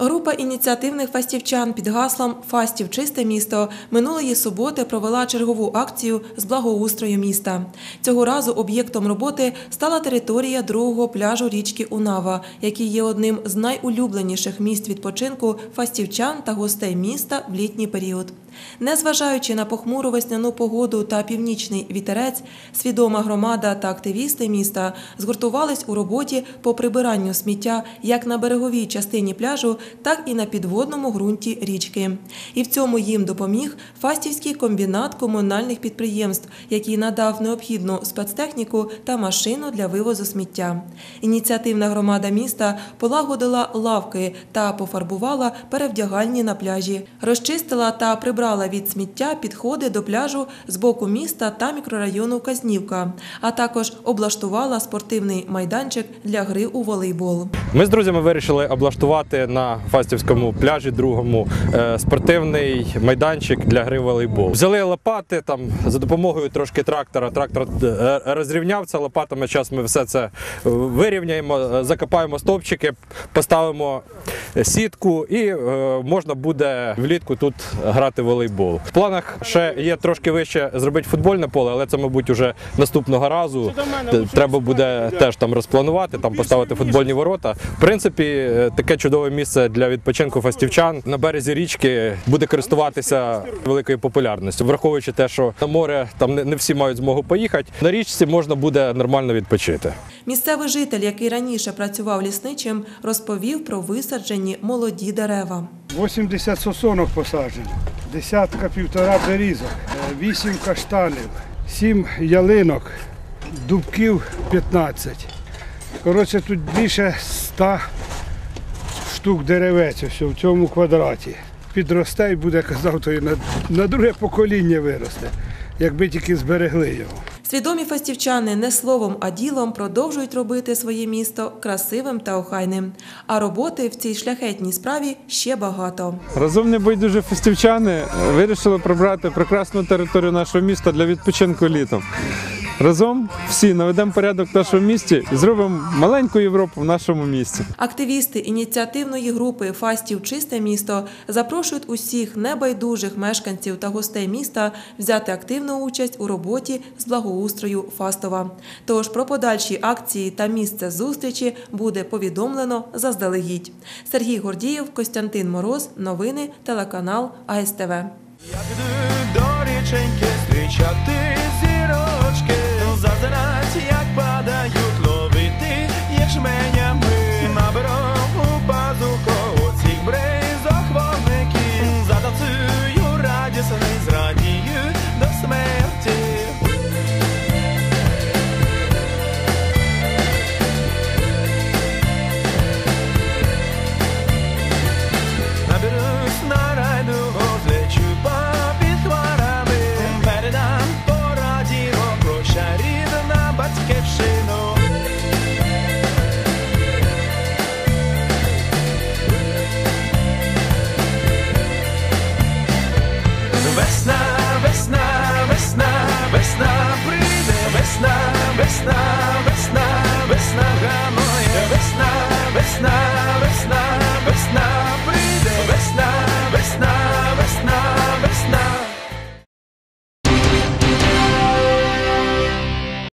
Група ініціативних фастівчан під гаслом Фастів чисте місто минулої суботи провела чергову акцію з благоустрою міста. Цього разу об'єктом роботи стала територія другого пляжу річки Унава, який є одним з найулюбленіших місць відпочинку фастівчан та гостей міста в літній період. Незважаючи на похмуру весняну погоду та північний вітерець, свідома громада та активісти міста згуртувались у роботі по прибиранню сміття як на береговій частині пляжу, так і на підводному ґрунті річки. І в цьому їм допоміг Фастівський комбінат комунальних підприємств, який надав необхідну спецтехніку та машину для вивозу сміття. Ініціативна громада міста полагодила лавки та пофарбувала перевдягальні на пляжі, розчистила та прибрала від сміття підходи до пляжу з боку міста та мікрорайону Казнівка, а також облаштувала спортивний майданчик для гри у волейбол. Ми з друзями вирішили облаштувати на Фастівському пляжі другому е, спортивний майданчик для гри в волейбол. Взяли лопати там за допомогою трошки трактора. Трактор е, розрівняв це лопатами. Зараз ми все це вирівняємо, е, закопаємо стовпчики, поставимо сітку і можна буде влітку тут грати в волейбол. В планах ще є трошки вище зробити футбольне поле, але це, мабуть, уже наступного разу. Треба буде теж там розпланувати, там поставити футбольні ворота. В принципі, таке чудове місце для відпочинку фастівчан на березі річки буде користуватися великою популярністю, враховуючи те, що на море там не всі мають змогу поїхати. На річці можна буде нормально відпочити. Місцевий житель, який раніше працював лісничим, розповів про висаджені молоді дерева. 80 сосонок посаджено, десятка півтора берізок, вісім каштанів, сім ялинок, дубків 15. Коротше, тут більше 100 штук деревець ось в цьому квадраті. Підросте і буде, казав, то і на, на друге покоління виросте, якби тільки зберегли його. Свідомі фастівчани не словом, а ділом продовжують робити своє місто красивим та охайним. А роботи в цій шляхетній справі ще багато. Разом небайдужі фестивчани вирішили прибрати прекрасну територію нашого міста для відпочинку літом. Разом всі наведемо порядок в нашому місті і зробимо маленьку Європу в нашому місті. Активісти ініціативної групи Фастів Чисте місто запрошують усіх небайдужих мешканців та гостей міста взяти активну участь у роботі з благоустрою Фастова. Тож про подальші акції та місце зустрічі буде повідомлено заздалегідь. Сергій Гордієв, Костянтин Мороз. Новини телеканал АСТВ. Я піду до річеньки зазирать, як падають ловити ячменями. Наберу у пазуху цих бризок вогників, затанцюю радісний, зрадію до смерті. Наберусь на райду, last night.